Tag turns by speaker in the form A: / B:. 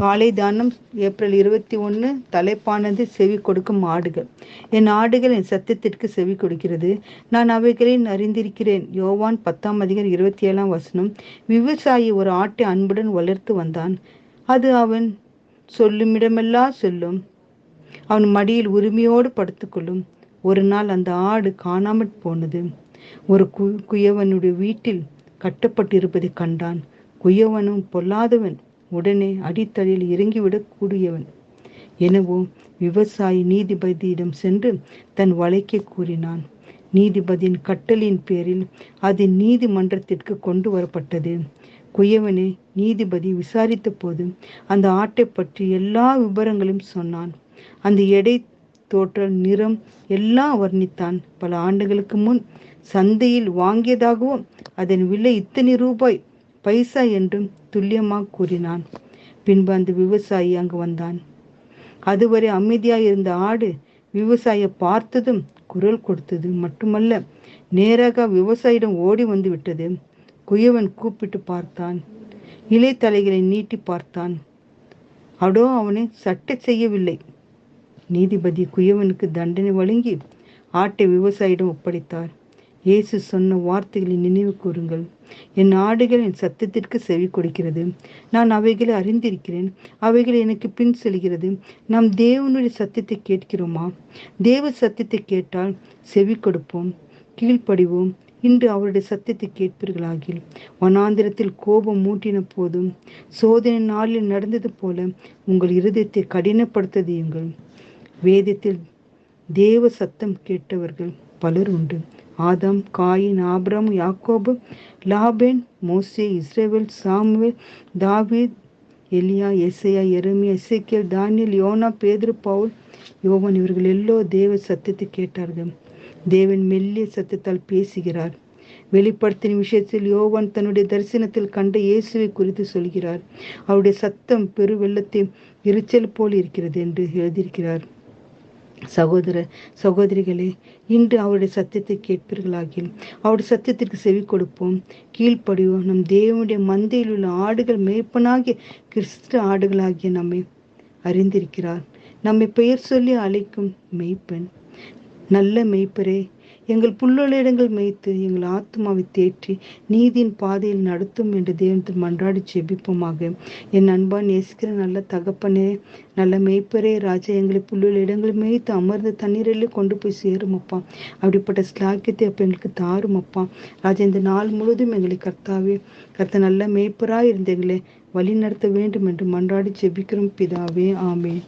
A: காலை தானம் ஏப்ரல் இருபத்தி ஒன்று தலைப்பானது செவி கொடுக்கும் ஆடுகள். என் ஆடுகள் என் சத்தியத்திற்கு செவி கொடுக்கிறது. நான் அவைகளை அறிந்திருக்கிறேன். யோவான் பத்தாம் அதிகர் இருபத்தி ஏழாம் வசனம். விவசாயி ஒரு ஆட்டை அன்புடன் வளர்த்து வந்தான். அது அவன் சொல்லுமிடமெல்லாம் சொல்லும். அவன் மடியில் உரிமையோடு படுத்துக்கொள்ளும். ஒரு நாள் அந்த ஆடு காணாமற் போனது. ஒரு கு குயவனுடைய வீட்டில் கட்டப்பட்டிருப்பதை கண்டான். குயவனும் பொல்லாதவன். உடனே அடித்தடியில் இறங்கிவிடக் கூடியவன். எனவோ விவசாயி நீதிபதியிடம் சென்று தன் வழக்கை கூறினான். நீதிபதியின் கட்டளையின் பேரில் அது நீதிமன்றத்திற்கு கொண்டு வரப்பட்டது. குயவனை நீதிபதி விசாரித்த போது அந்த ஆட்டை பற்றி எல்லா விவரங்களும் சொன்னான். அந்த எடை தோற்றல் நிறம் எல்லாம் வர்ணித்தான். பல ஆண்டுகளுக்கு முன் சந்தையில் வாங்கியதாகவும் அதன் விலை இத்தனை ரூபாய் பைசா என்றும் துல்லியமாக கூறினான். பின்பு அந்த விவசாயி அங்கு வந்தான். அதுவரை அமைதியாக இருந்த ஆடு விவசாய பார்த்ததும் குரல் கொடுத்தது மட்டுமல்ல நேராக விவசாயிடம் ஓடி வந்து விட்டது. குயவன் கூப்பிட்டு பார்த்தான். இலை தலைகளை நீட்டி பார்த்தான். அடோ அவனை சட்டை செய்யவில்லை. நீதிபதி குயவனுக்கு தண்டனை வழங்கி ஆட்டை விவசாயிடம் ஒப்படைத்தார். இயேசு சொன்ன வார்த்தைகளை நினைவு கூறுங்கள். என் ஆடுகள் என் சத்தத்திற்கு செவி கொடுக்கிறது. நான் அவைகளை அறிந்திருக்கிறேன். அவைகள் எனக்கு பின் செல்கிறது. நாம் தேவனுடைய சத்தியத்தை கேட்கிறோமா? தேவ சத்தியத்தை கேட்டால் செவி கொடுப்போம் கீழ்ப்படிவோம். இன்று அவருடைய சத்தியத்தை கேட்பீர்களாகில். வனாந்திரத்தில் கோபம் மூட்டின போதும் சோதனை நாளில் நடந்தது போல உங்கள் இருதயத்தை கடினப்படுத்ததியுங்கள் வேதத்தில் தேவ சத்தம் கேட்டவர்கள் பலர் உண்டு. ஆதம் காயின் ஆப்ரம் யாக்கோபு லாபேன் மோசே இஸ்ரேவேல் சாமுவேல் தாவீத் எலியா எஸ்ஐயா எருமியா இசைக்கியல் தானியல் யோனா பேதுரு பவுல் யோவன் இவர்கள் எல்லோ தேவ சத்தத்தை கேட்டார்கள். தேவன் மெல்லிய சத்தத்தால் பேசுகிறார். வெளிப்படுத்தின விஷயத்தில் யோவான் தன்னுடைய தரிசனத்தில் கண்ட இயேசுவை குறித்து சொல்கிறார். அவருடைய சத்தம் பெரு வெள்ளத்தை எரிச்சல் போல் இருக்கிறது என்று எழுதியிருக்கிறார். சகோதர சகோதரிகளே இன்று அவருடைய சத்தியத்தை கேட்பீர்களாகில் அவருடைய சத்தியத்திற்கு செவி கொடுப்போம். கீழ்ப்படிவோம். நம் தேவனுடைய மந்தையில் உள்ள ஆடுகள் மேய்ப்பனாகிய கிறிஸ்து ஆடுகளாகிய நம்மை அறிந்திருக்கிறார். நம்மை பெயர் சொல்லி அழைக்கும் மெய்ப்பெண் நல்ல மெய்ப்பரே எங்கள் புல்லுள்ளிடங்கள் மேய்த்து எங்கள் ஆத்மாவை தேற்றி நீதியின் பாதையில் நடத்தும் என்று தேவனத்தில் மன்றாடி செபிப்போமாக என் அன்பான் நேசிக்கிற நல்ல தகப்பனே நல்ல மெய்ப்பரே ராஜா எங்களை புல்லுள்ள இடங்கள் மேய்த்து அமர்ந்த தண்ணீரிலே கொண்டு போய் சேரும் அப்பா. அப்படிப்பட்ட ஸ்லாக்கியத்தை அப்போ எங்களுக்கு தாரும் அப்பா. ராஜா இந்த நாள் முழுவதும் எங்களை கர்த்தாவே கர்த்த நல்ல மேய்ப்பராக இருந்த எங்களை வழி நடத்த வேண்டும் என்று மன்றாடி செபிக்கிறோம் பிதாவே ஆமேன்.